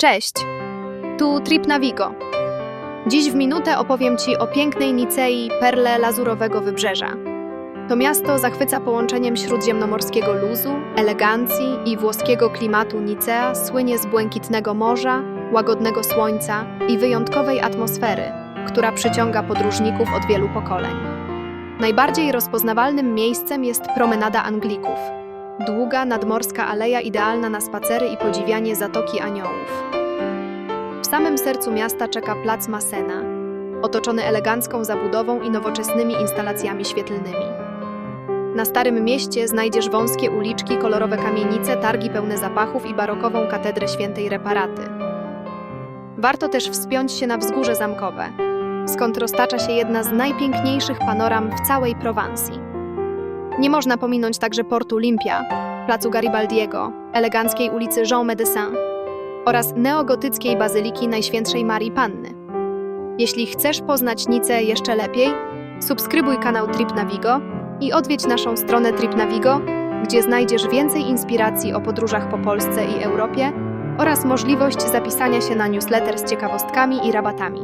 Cześć, tu Trip Navigo. Dziś w minutę opowiem Ci o pięknej Nicei, perle lazurowego wybrzeża. To miasto zachwyca połączeniem śródziemnomorskiego luzu, elegancji i włoskiego klimatu. Nicea słynie z błękitnego morza, łagodnego słońca i wyjątkowej atmosfery, która przyciąga podróżników od wielu pokoleń. Najbardziej rozpoznawalnym miejscem jest promenada Anglików. Długa nadmorska aleja idealna na spacery i podziwianie Zatoki Aniołów. W samym sercu miasta czeka plac Masena, otoczony elegancką zabudową i nowoczesnymi instalacjami świetlnymi. Na Starym Mieście znajdziesz wąskie uliczki, kolorowe kamienice, targi pełne zapachów i barokową katedrę świętej Reparaty. Warto też wspiąć się na wzgórze zamkowe, skąd roztacza się jedna z najpiękniejszych panoram w całej Prowansji. Nie można pominąć także portu Limpia, placu Garibaldiego, eleganckiej ulicy Jean Médecin oraz neogotyckiej bazyliki Najświętszej Marii Panny. Jeśli chcesz poznać Nicę jeszcze lepiej, subskrybuj kanał Trip Navigo i odwiedź naszą stronę Trip Navigo, gdzie znajdziesz więcej inspiracji o podróżach po Polsce i Europie oraz możliwość zapisania się na newsletter z ciekawostkami i rabatami.